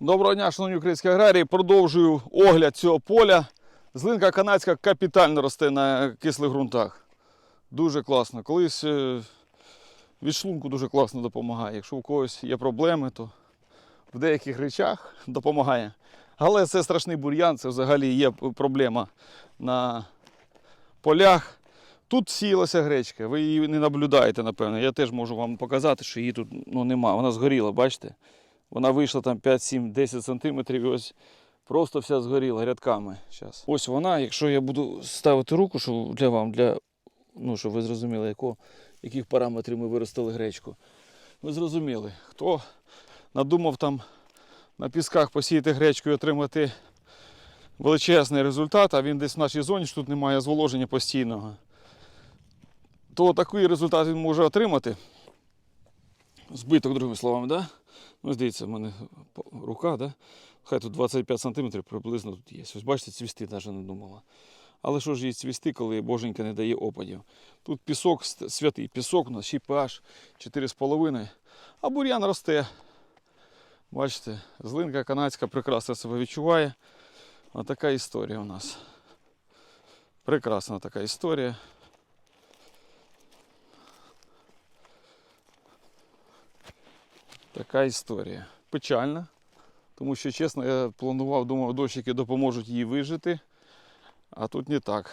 Доброго дня, шановні українські аграрії. Продовжую огляд цього поля. Злинка канадська капітально росте на кислих ґрунтах. Дуже класно. Колись е, від шлунку дуже класно допомагає. Якщо у когось є проблеми, то в деяких речах допомагає. Але це страшний бур'ян, це взагалі є проблема на полях. Тут сіялася гречка, ви її не наблюдаєте, напевно. Я теж можу вам показати, що її тут ну, нема. Вона згоріла, бачите? Вона вийшла там 5, 7, 10 сантиметрів і ось просто вся згоріла рядками. Щас. Ось вона, якщо я буду ставити руку, щоб для вам, для, ну, щоб ви зрозуміли, яко, яких параметрів ми виростили гречку. Ви зрозуміли, хто надумав там на пісках посіяти гречку і отримати величезний результат, а він десь в нашій зоні, що тут немає зволоження постійного, то такий результат він може отримати. Збиток, другими словами, да? Ну, здається, в мене рука, да? хай тут 25 см приблизно тут є. Ось бачите, цвісти навіть не думала. Але що ж їй цвісти, коли боженька не дає опадів? Тут пісок, святий пісок, у нас ще pH 4,5, а бур'ян росте. Бачите, злинка канадська прекрасно себе відчуває. Ось така історія у нас. Прекрасна така історія. Така історія. Печальна. Тому що, чесно, я планував, думав, дощики допоможуть їй вижити. А тут не так.